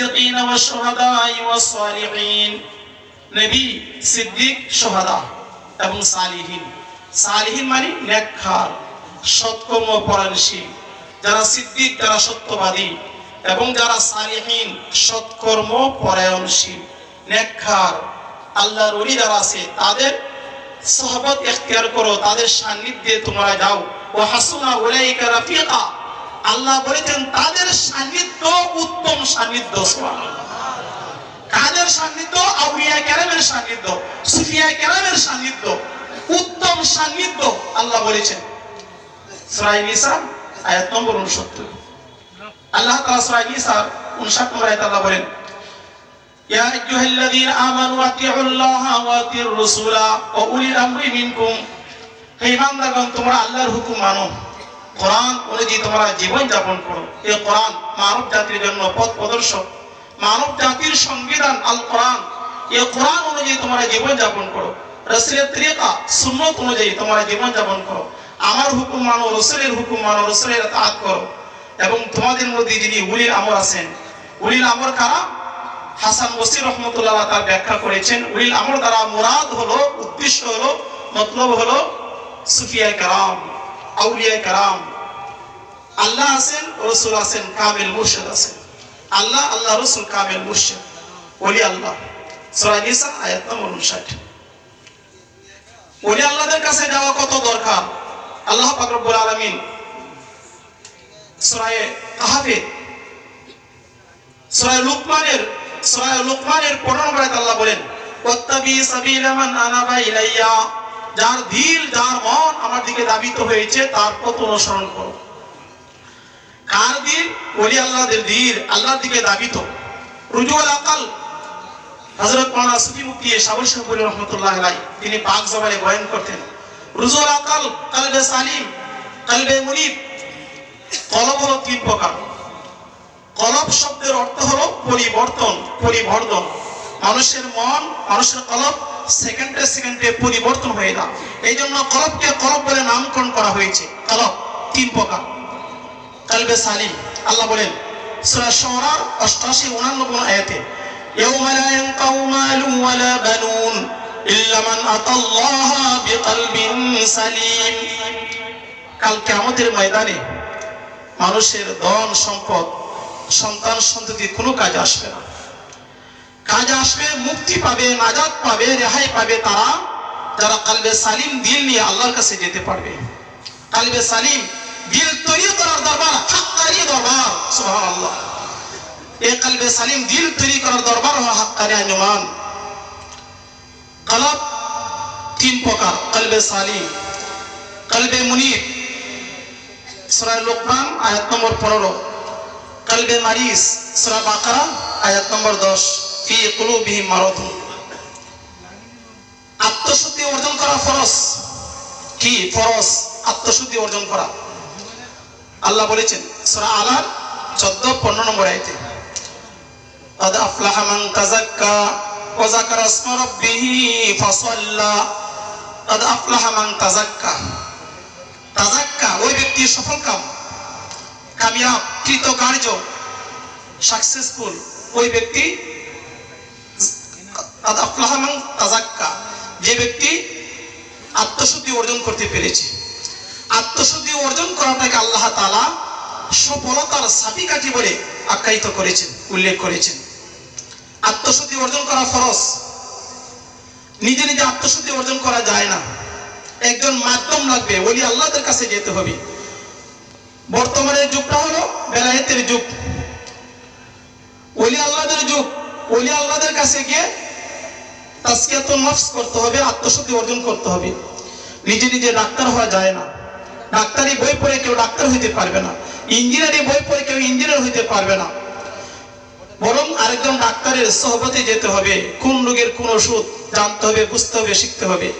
والصديقين والشهداء والصالحين নবী সিদ্দিক সোহাদা এবং সালিহীন সালিহীন মানে নেককার সৎকর্ম পরায়ণশীল যারা সিদ্দিক যারা সত্যবাদী এবং যারা সালিহীন সৎকর্ম পরায়ণশীল নেককার আল্লাহর ওলি যারা আছে তাদের সহবত এখতিয়ার করো তাদের সান্নিধ্যে তোমরা যাও ও হাসুনা উলাইকা রাফিকা আল্লাহ বলেছেন, তাদের সান্নিধ্য উত্তম সান্নিধ্য কাদের সান্নিধ্য? আউলিয়া কেরামের সান্নিধ্য, সুফিয়া কেরামের সান্নিধ্য, উত্তম সান্নিধ্য আল্লাহ বলেছেন। সূরা নিসা আয়াত নম্বর 69 আল্লাহ তাআলা সূরা নিসা 59 নম্বর আয়াত আল্লাহ বলেন তোমরা আল্লাহর হুকুম মানো। কোরআন অনুযায়ী তোমরা জীবন যাপন করো। এই কোরআন মানব জাতির জন্য পথ প্রদর্শক। মানব জাতির সংবিধান, আল কোরআন। এই কোরআন অনুযায়ী তোমরা জীবন যাপন করো। রসুলের তরিকা, সুন্নত অনুযায়ী তোমরা জীবন যাপন করো। আমার হুকুম মানো, রসুলের হুকুম মানো, রসুলের তাঁত করো। এবং তোমাদের মধ্যে যিনি উলিল আমর আছেন, উলিল আমর কারা? হাসান বসির রহমতুল্লাহ তার ব্যাখ্যা করেছেন, উলিল আমর দ্বারা মুরাদ হলো উদ্দেশ্য হলো, মতলব হলো সুফিয়া কারাম আউলিয়া কারাম আল্লাহ আছেন, রসুল আছেন, কামেল মুর্শিদ আছেন। আল্লাহ আল্লাহ, রসুল, কামেল মুর্শিদ। ওলি আল্লাহ। আয়াত নম্বর 59 ওলি আল্লাহদের কাছে যাওয়া কত দরকার? আল্লাহ পাক রব্বুল আলামিন সূরা কাহাফে সূরা লুকমানের সূরা লুকমানের 15 নম্বর আল্লাহ বলেন যার দিল যার মন আমার দিকে দাবিত হয়েছে, তার পথ অনুসরণ করো। কার দিল ওলি আল্লাহদের দিল আল্লাহর দিকে দাবিত। রুজুল আকাল হযরত মাওলানা সুফি মুফতি শাহুল শাহপুরি রহমাতুল্লাহ আলাই তিনি পাক জবানে বয়ান করতেন রুজুল আকাল কলবে সালিম, কলবে মুনিব, কলব হলো তিন প্রকার। কলব শব্দের অর্থ হলো পরিবর্তন পরিবর্তন মানুষের মন, মানুষের কলব সেকেন্ডে সেকেন্ডে পরিবর্তন হয়ে না এই জন্য কলবকে কলব বলে নামকরণ করা হয়েছে। কলব, তিন প্রকার। কালবে সালিম। আল্লাহ বলেন, সূরা শুরা 88 89 আয়াতে ওয়ালা বানুন ইল্লা মান আতাল্লাহা বিকলবিন সালিম। কাল কিয়ামতের ময়দানে মানুষের ধন সম্পদ, সন্তান সন্ততি কোনো কাজে আসবে না। কাজে আসবে, মুক্তি পাবে, নাজাত পাবে, রেহাই পাবে তারা, যারা কালবে সালিম দিল নিয়ে আল্লাহর কাছে যেতে পারবে। কালবে সালিম দিল তৈরি করার দরবার হাক্কারি দরবার, সুবহানাল্লাহ। এই কালবে সালিম দিল তৈরি করার দরবার হলো হাক্কারি আঞ্জুমান কলব তিন প্রকার, কলবে সালিম কলবে মুনিব সূরা লোকমান, আয়াত নম্বর 15 কলবে মারিস, সূরা বাকারা, আয়াত নম্বর 10 ফি কুলুবিহিম মারাদুন আত্মশুদ্ধি অর্জন করা ফরজ। কি? আত্মশুদ্ধি অর্জন করা। আল্লাহ বলেছেন সূরা আলার 14 15 নম্বর আয়াতে قد أفلح من تزكى وذكر اسم ربه فصلى قد أفلح من تزكى তাজাক্কা ওই ব্যক্তি সফল কাম কামিয়াব কৃতকার্য সাকসেসফুল ওই ব্যক্তি قد أفلح من তাজাক্কা যে ব্যক্তি আত্মশুদ্ধি অর্জন করতে পেরেছে আত্মশুদ্ধি অর্জন করাটাকে আল্লাহ তালা সফলতার সাবিকাঠি বলে আখ্যায়িত করেছেন, উল্লেখ করেছেন। আত্মশুদ্ধি অর্জন করা ফরজ। নিজে নিজে আত্মশুদ্ধি অর্জন করা যায় না। একজন মাধ্যম লাগবে, ওলি আল্লাহদের কাছে যেতে হবে। বর্তমানের যুগটা হলো বেলায়েতের যুগ। ওলি আল্লাহদের যুগ। ওলি আল্লাহদের কাছে গিয়ে তাস্কিয়াতুন নফস করতে হবে, আত্মশুদ্ধি অর্জন করতে হবে। নিজে নিজে ডাক্তার হওয়া যায় না। ডাক্তারি বই পড়ে কেউ ডাক্তার হইতে পারবে না। ইঞ্জিনিয়ারি বই পড়ে কেউ ইঞ্জিনিয়ার হইতে পারবে না। বরং আরেকজন ডাক্তারের সহবতে যেতে হবে। কোন রোগের কোন ওষুধ জানতে হবে, বুঝতে হবে, শিখতে হবে।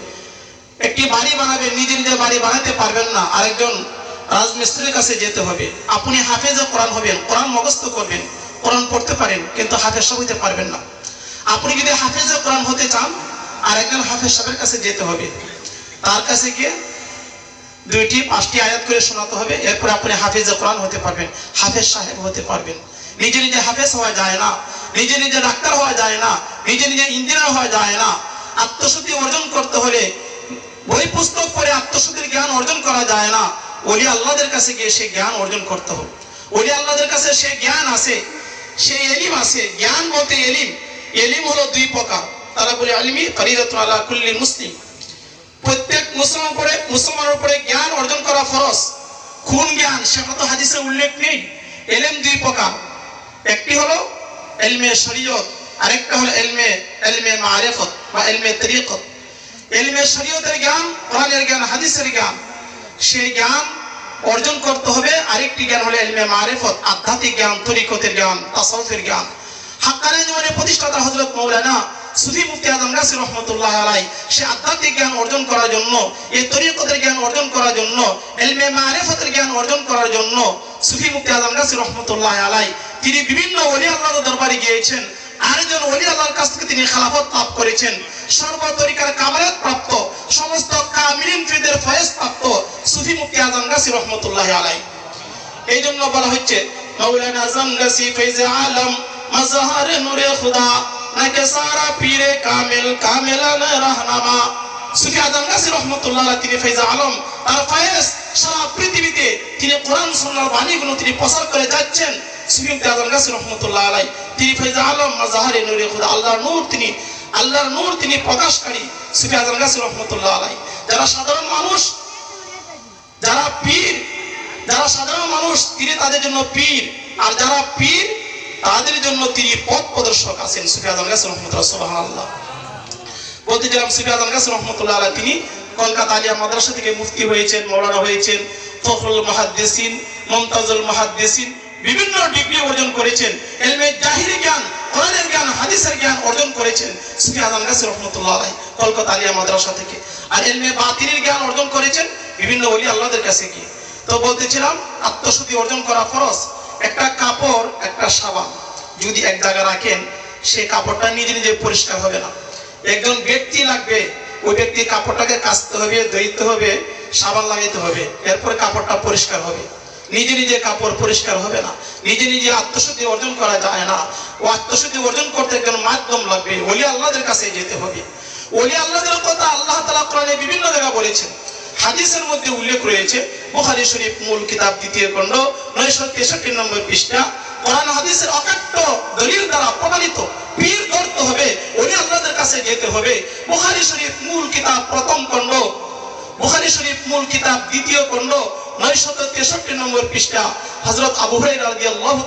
একটি বাড়ি বানাবে, নিজে নিজে বাড়ি বানাতে পারবেন না। আরেকজন রাজমিস্ত্রির কাছে যেতে হবে। আপনি হাফেজে কোরআন হবেন, কোরআন মুখস্থ করবেন, কোরআন পড়তে পারেন, কিন্তু হাফেজ সাহেব হইতে পারবেন না। আপনি যদি হাফেজে কোরআন হতে চান আর একজন হাফেজ সাহেবের কাছে যেতে হবে। তার কাছে গিয়ে দুইটি, পাঁচটি আয়াত করে শোনাতে হবে। এরপরে আপনি হাফেজে কোরআন হতে পারবেন, হাফেজ সাহেব হতে পারবেন। নিজে নিজে হাফেজ হওয়া যায় না, নিজে নিজে ডাক্তার হওয়া যায় না, নিজে নিজে ইঞ্জিনিয়ার হওয়া যায় না। আত্মশুদ্ধি অর্জন করতে হলে বই পুস্তক পড়ে আত্মশুদ্ধির জ্ঞান অর্জন করা যায় না। ওলি আল্লাহদের কাছে গিয়ে সে জ্ঞান অর্জন করতে হবে। ওলি আল্লাহদের কাছে সে জ্ঞান আছে, সে এলিম আছে। জ্ঞান বলতে এলিম। এলিম হলো দুই প্রকার। তারা বলে আলিমি ফরিদাতুন আলা কুল্লি মুসলিম। প্রত্যেক মুসলমান উপরে, মুসলমানের উপরে জ্ঞান অর্জন করা ফরজ। কোন জ্ঞান সেটা তো হাদিসে উল্লেখ নেই। এলেম দুই প্রকার। একটি হলো এলমে শরীয়ত, আরেকটা হলো এলমে এলমে মারেফত বা এলমে তরিকত। এলমে শরীয়তের জ্ঞান, কোরআনের জ্ঞান, হাদিসের জ্ঞান। সেই জ্ঞান অর্জন করতে হবে। আরেকটি জ্ঞান হলো এলমে মারেফত, আধ্যাত্মিক জ্ঞান, তরিকতের জ্ঞান, তাসাউফের জ্ঞান। হাক্কানি জীবনের প্রতিষ্ঠাতা হযরত মাওলানা সুফি মুফতি আজম নাসির রহমতুল্লাহ আলাই সে আধ্যাত্মিক জ্ঞান অর্জন করার জন্য এই তরিকতের জ্ঞান অর্জন করার জন্য, এলমে মারিফতের জ্ঞান অর্জন করার জন্য সুফি মুফতি আজম নাসির রহমতুল্লাহ আলাই তিনি বিভিন্ন ওলি আল্লাহর দরবারে গিয়েছেন। আরেকজন ওলি আল্লাহর কাছ থেকে তিনি খেলাফত লাভ করেছেন। সর্বতরিকার কামালাত প্রাপ্ত, সমস্ত কামিলিন ফিদের ফয়েজ প্রাপ্ত সুফি মুফতি আজম নাসির রহমতুল্লাহ আলাই এই জন্য বলা হচ্ছে মৌলানা জমগাসি ফৈজে আলম মজহার নূরে খুদা নাকে সারা পীরে কামিল, কামিলান রাহনামা। আলম পৃথিবীতে তিনি তিনি প্রচার করে যাচ্ছেন। আলাই আলম নূর তিনি, আল্লাহর নূর তিনি প্রকাশকারী যারা সাধারণ মানুষ, যারা পীর, যারা সাধারণ মানুষ, তিনি তাদের জন্য পীর। আর যারা পীর তাদের জন্য তিনি পথ প্রদর্শক আছেন সুফি আজম গাছ রহমতুল্লাহ আলাইহি, তিনি কলকাতা আলিয়া মাদ্রাসা থেকে হয়েছেন হয়েছেন, ফখরুল মুহাদ্দিসিন, মুমতাজুল মুহাদ্দিসিন, বিভিন্ন ডিগ্রি অর্জন করেছেন, এলমে জাহিরি জ্ঞান, কোরআনের জ্ঞান, হাদিসের জ্ঞান অর্জন করেছেন গাছ রহমতুল্লাহ আলাইহি, কলকাতা আলিয়া মাদ্রাসা থেকে। আর এলমে বাতিনের জ্ঞান অর্জন করেছেন বিভিন্ন ওলি আল্লাহদের কাছে গিয়ে। তো বলতেছিলাম আত্মশুদ্ধি অর্জন করা ফরজ একটা কাপড়, একটা সাবান। যদি এক জায়গায় রাখেন সেই কাপড়টা নিজে নিজে পরিষ্কার হবে না। একজন ব্যক্তি লাগবে, ওই ব্যক্তি কাপড়টাকে কাচতে হবে, ধুইতে হবে, সাবান লাগাইতে হবে, এরপরে কাপড়টা পরিষ্কার হবে। নিজে নিজে কাপড় পরিষ্কার হবে না। নিজে নিজে আত্মশুদ্ধি অর্জন করা যায় না। ও আত্মশুদ্ধি অর্জন করতে একজন মাধ্যম লাগবে। ওলি আল্লাহদের কাছে যেতে হবে। ওলি আল্লাহদের কথা আল্লাহ তালা কোরআনে বিভিন্ন জায়গা বলেছেন। হাদিসের মধ্যে উল্লেখ রয়েছে, বুখারী শরীফ মূল কিতাব দ্বিতীয় খণ্ড, নয়শো তেষট্টি নম্বর পৃষ্ঠা। কোরআন হাদিসের অকাট্য দলিল দ্বারা প্রমাণিত। পীর ধরতে হবে, ওলি আল্লাহদের কাছে যেতে হবে। বুখারী শরীফ মূল কিতাব প্রথম খণ্ড, বুখারী শরীফ মূল কিতাব দ্বিতীয় খণ্ড, নয়শত তেষট্টি নম্বর পৃষ্ঠা। হযরত আবু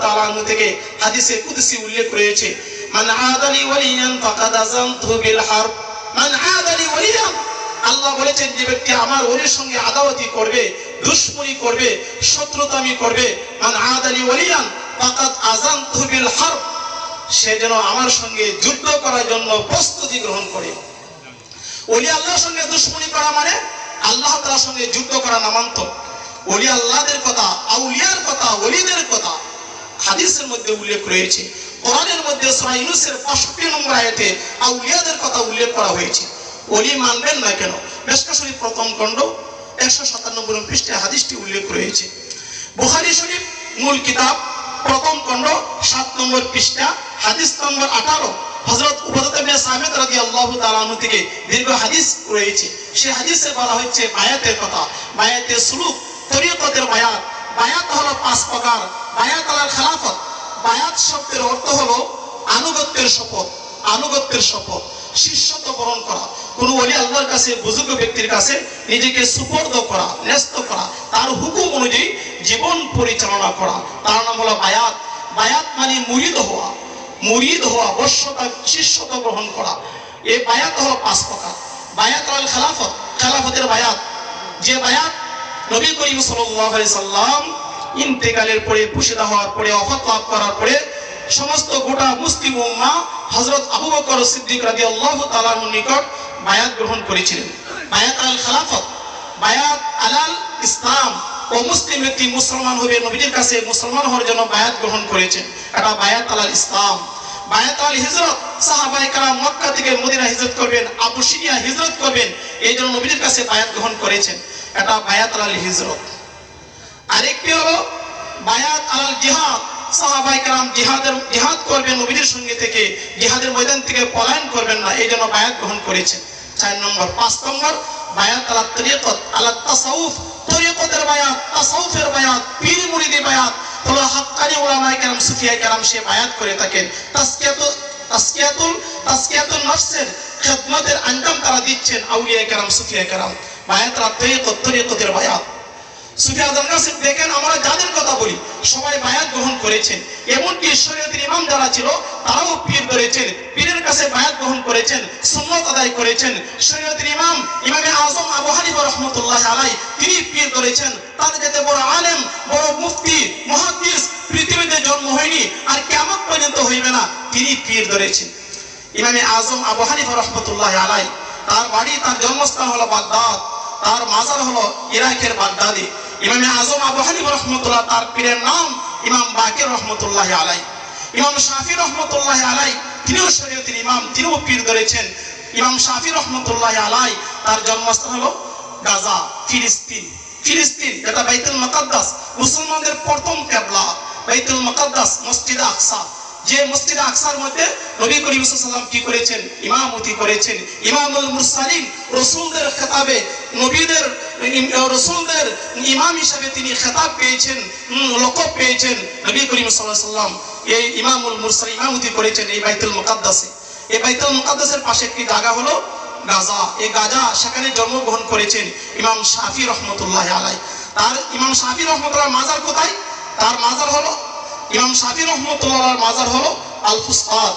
তাআলা থেকে হাদিসে কুদসি উল্লেখ রয়েছে, মান আদালি ওয়ালিয়ান ফাকাদ মান ওয়ালিয়ান আল্লাহ বলেছেন যে ব্যক্তি আমার ওলির সঙ্গে আদাওয়াতি করবে, দুশ্মনী করবে, শত্রুতামি করবে। মান আদালি ওয়ালিয়ান ফাকাদ আযানতু বিল হারব। সে যেন আমার সঙ্গে যুদ্ধ করার জন্য প্রস্তুতি গ্রহণ করে। ওলি আল্লাহর সঙ্গে দুশ্মনী করা মানে আল্লাহ তাআলার সঙ্গে যুদ্ধ করা নামান্ত। ওলি আল্লাহদের কথা, আউলিয়ার কথা, ওলিদের কথা হাদিসের মধ্যে উল্লেখ রয়েছে। কোরআনের মধ্যে সূরা ইউনূসের 65 নম্বর আয়াতে আউলিয়াদের কথা উল্লেখ করা হয়েছে। ওলি মানবেন না কেন? মেশকা শরীফ প্রথম খণ্ড 157 নম্বর পৃষ্ঠায় হাদিসটি উল্লেখ রয়েছে। বুখারী শরীফ মূল কিতাব, প্রথম খণ্ড 7 নম্বর পৃষ্ঠা, হাদিস নম্বর 18 হযরত উবাদা ইবনে সামিত রাদিয়াল্লাহু তাআলা থেকে দীর্ঘ হাদিস রয়েছে। সে হাদিসে বলা হচ্ছে বায়াতের কথা। বায়াতের সুলুক তরিকতের বায়াত। বায়াত হলো পাঁচ প্রকার। বায়াত আলাল খেলাফত। বায়াত শব্দের অর্থ হলো আনুগত্যের শপথ। আনুগত্যের শপথ। শিষ্যত্ব বরণ করা। কোন অলি আল্লাহর কাছে, বুজুর্গ ব্যক্তির কাছে নিজেকে সুপর্দ করা, ন্যস্ত করা, তার হুকুম অনুযায়ী জীবন পরিচালনা করা। তার নাম হলো বায়াত। বায়াত মানে মুরিদ হওয়া। মুরিদ হওয়া বর্ষতা শিষ্যত্ব গ্রহণ করা। এই বায়াত হলো পাঁচ প্রকার। বায়াত আল খেলাফত। খেলাফতের বায়াত। যে বায়াত নবী করিম সাল্লাম ইন্তেকালের পরে পুষিদা হওয়ার পরে, অফাত লাভ করার পরে সমস্ত গোটা মুসলিম উম্মা হযরত আবু বকর সিদ্দিক রাদিয়াল্লাহু তাআলার নিকট বায়াত গ্রহণ করেছিলেন। বায়াত আল খেলাফত, বায়াত আলাল ইসলাম ও মুসলিম ব্যক্তি মুসলমান হবে নবীজির কাছে মুসলমান হওয়ার জন্য বায়াত গ্রহণ করেছেন। এটা বায়াত আলাল ইসলাম। বায়াত আল হিজরত, সাহাবায়ে কারাম মক্কা থেকে মদিনা হিজরত করবেন, আবু সিরিয়া হিজরত করবেন, এই জন্য নবীজির কাছে বায়াত গ্রহণ করেছেন। এটা বায়াত আলাল হিজরত। আরেকটি হলো বায়াত আলাল জিহাদ। সাহাবাই কালাম জিহাদের জিহাদ করবেন নবীদের সঙ্গে থেকে, জিহাদের ময়দান থেকে পলায়ন করবেন না, এই জন্য বায়াত গ্রহণ করেছেন। চার নম্বর। পাঁচ নম্বর, বায়াত আলা তরিকত, আলা তাসাউফ। তরিকতের বায়াত, তাসাউফের বায়াত, পীর মুরিদি বায়াত। হলো হাক্কানি উলামায়ে কেরাম, সুফিয়ায়ে কেরাম সে বায়াত করে থাকেন। তাসকিয়াতুল তাসকিয়াতুল তাসকিয়াতুল নফসের খেদমতের আঞ্জাম তারা দিচ্ছেন আউলিয়ায়ে কেরাম, সুফিয়ায়ে কেরাম। বায়াত আলা তরিকত, তরিকতের বায়াত। আমরা যাদের কথা বলি, সবাই বায়াত গ্রহণ করেছেন। এমনকি শরীয়তের ইমাম যারা ছিল, তারাও পীর ধরেছেন, পীরের কাছে বায়াত গ্রহণ করেছেন, সুন্নত আদায় করেছেন। শরীয়তের ইমাম ইমামে আজম আবু হানিফা রহমতুল্লাহ আলাই, তিনি পীর ধরেছেন। তার যাতে বড় আলেম, বড় মুফতি মহাদিস পৃথিবীতে জন্ম হয়নি, আর কেমন পর্যন্ত হইবে না, তিনি পীর ধরেছেন। ইমামে আজম আবু হানিফা রহমতুল্লাহ আলাই, তার বাড়ি, তার জন্মস্থান হলো বাগদাদ, তার মাজার হলো ইরাকের বাগদাদে। ইমামে আজম আবু হানিফ রহমতুল্লাহ, তার পীরের নাম ইমাম বাকির রহমতুল্লাহ আলাই ইমাম শাফি রহমতুল্লাহ আলাই তিনিও শরীয়তের ইমাম, তিনিও পীর ধরেছেন। ইমাম শাফি রহমতুল্লাহ আলাই তার জন্মস্থান হলো গাজা, ফিলিস্তিন। ফিলিস্তিন এটা বাইতুল মুকাদ্দাস। মুসলমানদের প্রথম কেবলা, বাইতুল মুকাদ্দাস, মসজিদ আকসা। যে মসজিদ আকসার মধ্যে নবী করিম সাল্লাম কি করেছেন? ইমামতি করেছেন। ইমামুল মুরসালিন রসুলদের খেতাবে, নবীদের রসুলদের ইমাম হিসাবে তিনি খেতাব পেয়েছেন লকব পেয়েছেন। নবী করিম সাল্লাহ সাল্লাম এই ইমামুল মুরসাল ইমামতি করেছেন এই বাইতুল মুকাদ্দাসে। এই বাইতুল মুকাদ্দাসের পাশে একটি জায়গা হলো গাজা। এই গাজা সেখানে জন্মগ্রহণ করেছেন ইমাম শাফি রহমতুল্লাহ আলাই তার ইমাম শাফি রহমতুল্লাহ মাজার কোথায়? তার মাজার হলো ইমাম শাফি রহমতুল্লাহ মাজার হলো আল ফুস্তাদ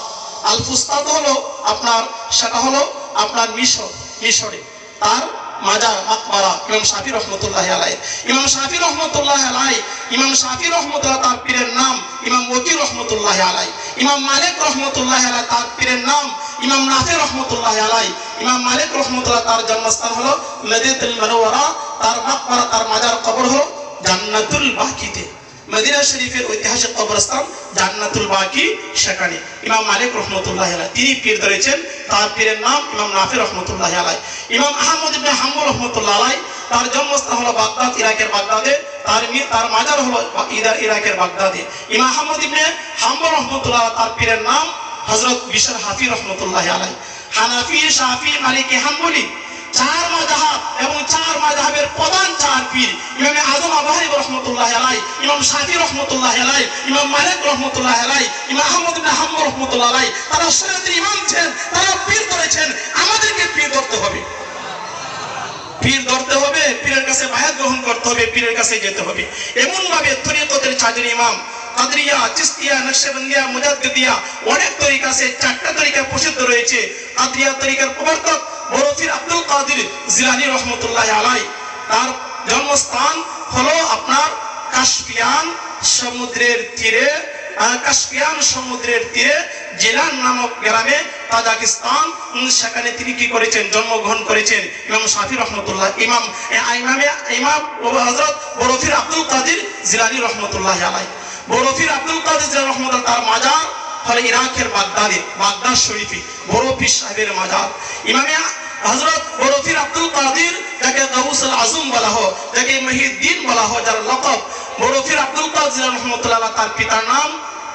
আল ফুস্তাদ হলো আপনার, সেটা হলো আপনার মিশর, মিশরে। তার মাজার মাকবারা ইমাম শাফি রহমতুল্লাহ আলাই ইমাম শাফি রহমতুল্লাহ আলাই ইমাম শাফি রহমতুল্লাহ তার পীরের নাম ইমাম ওকি রহমতুল্লাহ আলাই ইমাম মালিক রহমতুল্লাহ আলাই তার পীরের নাম ইমাম নাফি রহমতুল্লাহ আলাই ইমাম মালিক রহমতুল্লাহ তার জন্মস্থান হলো মদিনাতুল মুনাওয়ারা। তার মাকবারা, তার মাজার কবর হলো জান্নাতুল বাকিতে। মদিনা শরীফের ঐতিহাসিক কবরস্থান জান্নাতুল বাকি সেখানে। ইমাম মালিক রহমতুল্লাহ আলাই তিনি পীর ধরেছেন, তার পীরের নাম ইমাম নাফি রহমতুল্লাহ আলাই ইমাম আহমদ ইবনে হাম্বল রহমতুল্লাহ আলাই তার জন্মস্থান হলো বাগদাদ, ইরাকের বাগদাদে। তার তার মাজার হলো ইরাকের বাগদাদে। ইমাম আহমদ ইবনে হাম্বল রহমতুল্লাহ তার পীরের নাম হযরত বিশর হাফি রহমতুল্লাহ আলাই হানাফি, শাফি, মালিকি, হাম্বলি চার মাযহাব এবং চার মাযহাবের প্রধান চার পীর আজম রাহমাতুল্লাহি আলাই ইমাম শাফি রাহমাতুল্লাহি আলাই ইমাম মালিক রাহমাতুল্লাহি আলাই ইমাম আহমদ হাম্বল রাহমাতুল্লাহি আলাই তারা ইমাম ছিলেন, তারা পীর আমাদেরকে পীর ধরতে হবে। পীর ধরতে হবে, পীরের কাছে বায়াত গ্রহণ করতে হবে, পীরের কাছে যেতে হবে। এমন ভাবে তরিকতের চাঁদের ইমাম কাদরিয়া, চিস্তিয়া, নকশবন্দিয়া, মুজাদ্দিদিয়া, অনেক তরিকা চারটা তরিকা প্রসিদ্ধ রয়েছে। কাদরিয়া তরিকার প্রবর্তক বরফির আব্দুল কাদির জিলানি রহমতুল্লাহ আলাই তার জন্মস্থান হলো আপনার কাশপিয়ান সমুদ্রের তীরে কাস্পিয়ান সমুদ্রের তীরে জেলান নামক গ্রামে তাজাকিস্তান। সেখানে তিনি কি করেছেন? জন্মগ্রহণ করেছেন ইমাম শাফি রহমতুল্লাহ, ইমাম ইমামে, ইমাম হজরত বরফির আব্দুল কাদির জিলানি রহমতুল্লাহ আলাই বরফির আব্দুল কাদির জিলানি রহমতুল্লাহ, তার মাজার ফলে ইরাকের বাগদাদে, বাগদাদ শরীফে বরফির সাহেবের মাজার। ইমামে হজরত বরফির আব্দুল কাদির, যাকে গাউসুল আজম বলা হয়, যাকে মহিউদ্দিন বলা হয়, যার লকব বরফির আব্দুল কাদির রহমতুল্লাহ তার পিতার নাম,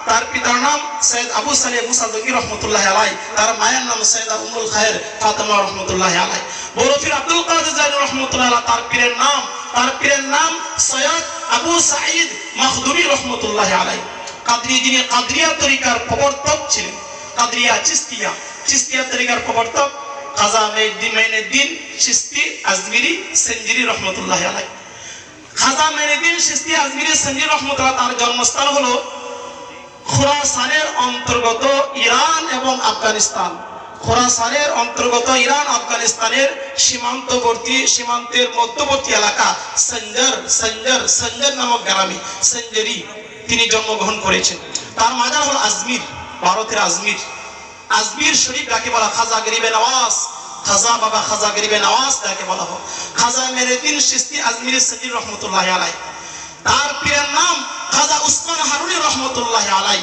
তার পিতার নাম সৈয়দ আবু সালে মুসা জকি রহমতুল্লাহ আলাই তার মায়ের নাম সৈয়দা উমুল খায়ের ফাতেমা রহমতুল্লাহ আলাই বরফির আব্দুল কাদের রহমতুল্লাহ তার পীরের নাম, তার পীরের নাম সৈয়দ আবু সাঈদ মাখদুমি রহমতুল্লাহ আলাই যিনি কাদরিয়া তরিকার প্রবর্তক ছিলেন, কাদরিয়া চিস্তিয়া। চিস্তিয়া তরিকার প্রবর্তক খাজা চিস্তি সেঞ্জিরি রহমতুল্লাহ আলাই খাজা চিস্তি রহমতুল্লাহ তার জন্মস্থান হলো খোরাসানের অন্তর্গত ইরান এবং আফগানিস্তান। খোরাসানের অন্তর্গত ইরান, আফগানিস্তানের সীমান্তবর্তী, সীমান্তের মধ্যবর্তী এলাকা সঞ্জর সঞ্জর সঞ্জর নামক গ্রামে, সঞ্জরি। তিনি জন্মগ্রহণ করেছেন। তার মাজার হল আজমির, ভারতের আজমির। আজমির শরীফ যাকে বলা খাজা গরিবে নওয়াজ, খাজা বাবা খাজা গরিবে নওয়াজ যাকে বলা হয়। খাজা মেরেদিন সিস্তি আজমির সঞ্জির রহমতুল্লাহ আলাই তার পীরের নাম খাজা উসমান হারুনি রহমতুল্লাহ আলাই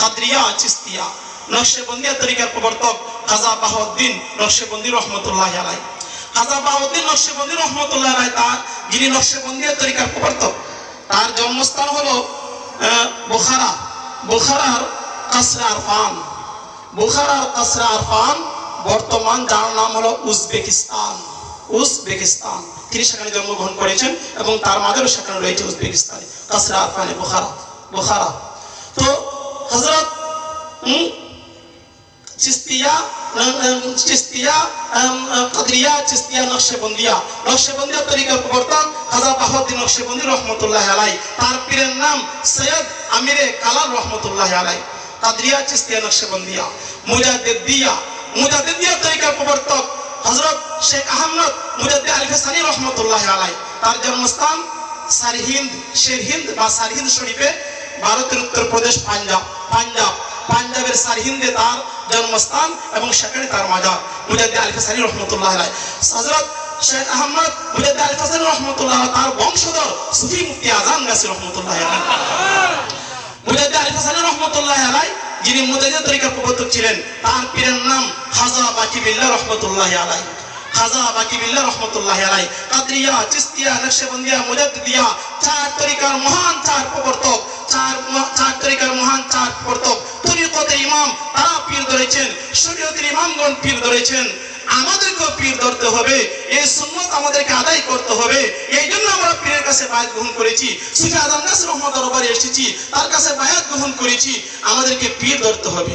কাদরিয়া, চিস্তিয়া, নকশেবন্দিয়া তরিকার প্রবর্তক খাজা বাহাউদ্দিন নকশেবন্দি রহমতুল্লাহ আলাই খাজা বাহাউদ্দিন নকশেবন্দি রহমতুল্লাহ আলাই তার যিনি নকশেবন্দিয়া তরিকার প্রবর্তক, তার জন্মস্থান হলো বোখারা, বুখারার কাসরে আরফান। বুখারার কাসরে আরফান, বর্তমান যার নাম হলো উজবেকিস্তান। উজবেকিস্তান। তিনি সেখানে জন্মগ্রহণ করেছেন এবং তার মাঝেও সেখানে রয়েছে উজবেকিস্তানে, কাসরে আরফানে, বুখারা বুখারা। তো হজরত চিস্তিয়া চিস্তিয়া কাদরিয়া, চিস্তিয়া, নকশেবন্দিয়া। নকশেবন্দিয়া তরিকার খাজা নকশেবন্দি রহমতুল্লাহ আলাই তার পীরের নাম সৈয়দ আমিরে কালাল রহমতুল্লাহ আলাই কাদরিয়া, চিস্তিয়া, নকশেবন্দিয়া। তরিকার প্রবর্তক হযরত শেখ আহমদ সানি রহমতুল্লাহ আলাই তার জন্মস্থান সারহিন্দ শেরহিন্দ বা সারহিন্দ শরীফে, ভারতের উত্তরপ্রদেশ, পাঞ্জাব। পাঞ্জাব। পাঞ্জাবের সারহিন্দে তার জন্মস্থান এবং সেখানে তার মাজার মুজাদ্দি আল ফেসারি রহমতুল্লাহ হযরত শেখ আহমদ মুজাদ্দি আল ফেসারি রহমতুল্লাহ তার বংশধর সুফি মুফতি আজান গাছি রহমতুল্লাহ মুজাদ্দি আল ফেসারি রহমতুল্লাহ আলাই যিনি মুজাদ্দি তরিকার প্রবর্তক ছিলেন, তার পীরের নাম খাজা বাকি বিল্লাহ রহমতুল্লাহ আলাই খাজা বাকি বিল্লাহ রহমতুল্লাহ আলাই চিস্তিয়া চার তরিকার মহান চার প্রবর্তক, চার চার তরিকার মহান চার প্রবর্তক। ইমাম, তারা পীর ধরেছেন, শরীয়তের ইমামগণ পীর ধরেছেন। আমাদেরকেও পীর ধরতে হবে, এই সুন্নত আমাদেরকে আদায় করতে হবে। এই জন্য আমরা পীরের কাছে বায়াত গ্রহণ করেছি। রহমত দরবারে এসেছি, তার কাছে বায়াত গ্রহণ করেছি। আমাদেরকে পীর ধরতে হবে।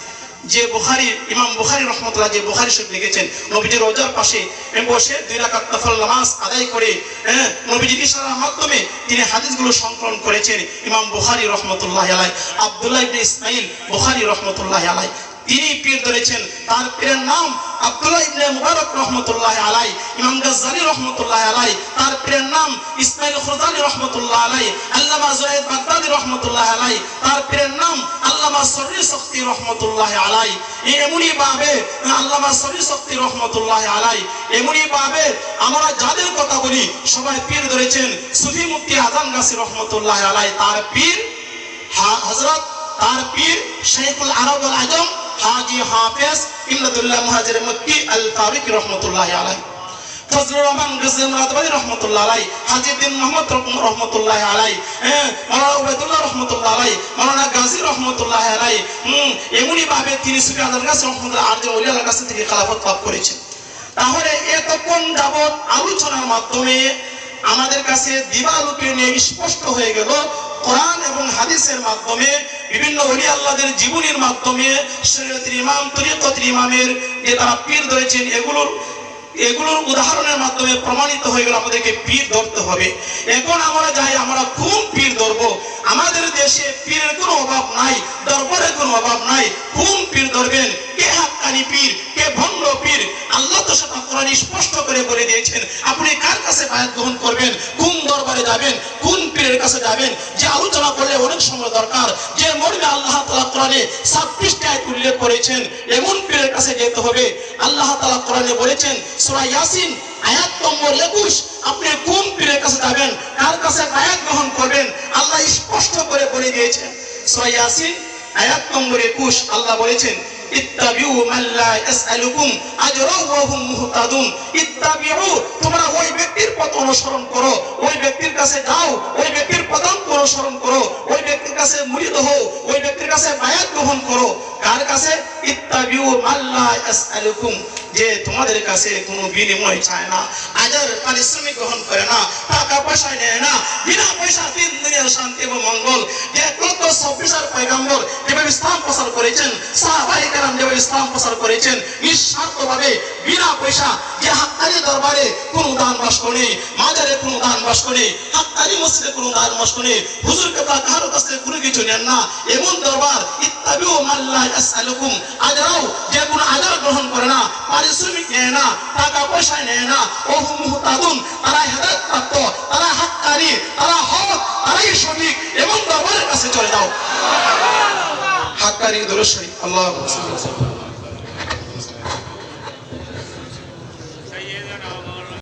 যে বুখারি, ইমাম বুখারি রহমতুল্লাহ যে বুখারি শরীফ লিখেছেন নবীজির রোজার পাশে বসে দুই রাকাত নফল নামাজ আদায় করে হ্যাঁ নবীজির ইশারার মাধ্যমে তিনি হাদিসগুলো সংকলন করেছেন ইমাম বুখারি রহমতুল্লাহ আলাই আবদুল্লাহ ইবনে ইসমাইল বুখারি রহমতুল্লাহ আলাই তিনি পীর ধরেছেন। তার পীরের নাম আব্দুল্লাহ ইবনে মুবারক রহমতুল্লাহ আলাই, ইমাম গাজ্জালি আলাই, তার পীরের নাম ইসমাইল খুরদানি আলাই, আল্লামা বাগদাদি আলাই, তার পীরের নাম আল্লামা সরি শক্তি আলাই। ভাবে, আল্লামা সরি শক্তি আলাই ভাবে আমরা যাদের কথা বলি, সবাই পীর ধরেছেন সুফি মুক্তি আজান গাছি রহমতুল্লাহ আলাই। তার পীর হা- হযরত, তার পীর শেখুল আরব আজম হাজি হাফেজ ইমদাদুল্লাহ মুহাজির মক্কি আল ফারুক রহমতুল্লাহ আলাই ফজলুর রহমান গজী মুরাদবাদী রহমতুল্লাহ আলাই হাজিউদ্দিন মোহাম্মদ রহমতুল্লাহ আলাই হ্যাঁ মাওলানা উবাইদুল্লাহ রহমতুল্লাহ আলাই মাওলানা গাজী রহমতুল্লাহ আলাই হুম, এমনই ভাবে তিনি সুফি আদার কাছে রহমতুল্লাহ আর যে ওলিয়ার কাছে তিনি খেলাফত লাভ করেছেন। তাহলে এতক্ষণ যাবৎ আলোচনার মাধ্যমে আমাদের কাছে দিবালোকে নিয়ে স্পষ্ট হয়ে গেল কোরআন এবং হাদিসের মাধ্যমে, বিভিন্ন অলি আল্লাহদের জীবনীর মাধ্যমে, শরীয়তের ইমাম, তরিকতের ইমামের যে তারা পীর ধরেছেন এগুলোর এগুলোর উদাহরণের মাধ্যমে প্রমাণিত হয়ে গেল আমাদেরকে পীর ধরতে হবে। এখন আমরা যাই, আমরা কোন পীর ধরবো। আমাদের দেশে পীরের কোনো অভাব নাই দরবারের কোনো অভাব নাই। কোন পীর ধরবেন। কে হাক্কানি পীর, কে ভণ্ড পীর? আল্লাহ তো সেটা কোরআন স্পষ্ট করে বলে দিয়েছেন। আপনি কার কাছে বায়াত গ্রহণ করবেন? কোন দরবারে যাবেন? কোন পীরের কাছে যাবেন? যে আলোচনা করলে অনেক সময় দরকার। যে মর্মে আল্লাহ তালা কোরআনে ছাব্বিশটি আয়াত উল্লেখ করেছেন, এমন পীরের কাছে যেতে হবে। আল্লাহ তালা কোরআনে বলেছেন সূরা ইয়াসিন, আয়াত নম্বর একুশ, আপনি কোন পীরের কাছে যাবেন? কার কাছে আয়াত গ্রহণ করবেন? আল্লাহ স্পষ্ট করে বলে দিয়েছেন। সূরা ইয়াসিন, আয়াত নম্বর একুশ, আল্লাহ বলেছেন ওই ব্যক্তির পথ অনুসরণ করো। ওই ব্যক্তির কাছে যাও, ওই ব্যক্তির পদাঙ্ক অনুসরণ করো। ওই ব্যক্তির কাছে মুরিদ হও, ওই ব্যক্তির কাছে বায়াত গ্রহণ করো। কার কাছে? ইত্তাবিউ যে তোমাদের কাছে কোনো বিনিময় চায় না, আজার পারিশ্রমিক গ্রহণ করে না, টাকা পয়সা নেয় না, বিনা পয়সা তিন দুনিয়ার শান্তি এবং মঙ্গল। এক দান বাস্ক মাজারে কোনো দান বাস্ক নেই, হাক্কানি মসজিদে কোনো দান হুজুর কিছু নেন না, এমন দরবার, ইত্তাবিউ মাল্লা ইয়াসআলুকুম আজরাও যে কোনো আজার গ্রহণ করে না, পারিশ্রমিক নেয় না টাকা পয়সা নেয় না ওহু মুহতাদুন তারা হেদায়ত প্রাপ্ত তারা হাক্কানি তারা হক, তারাই সঠিক এবং দরবারের কাছে চলে যাও। হাক্কারী, দরুদ শরীফ, আল্লাহু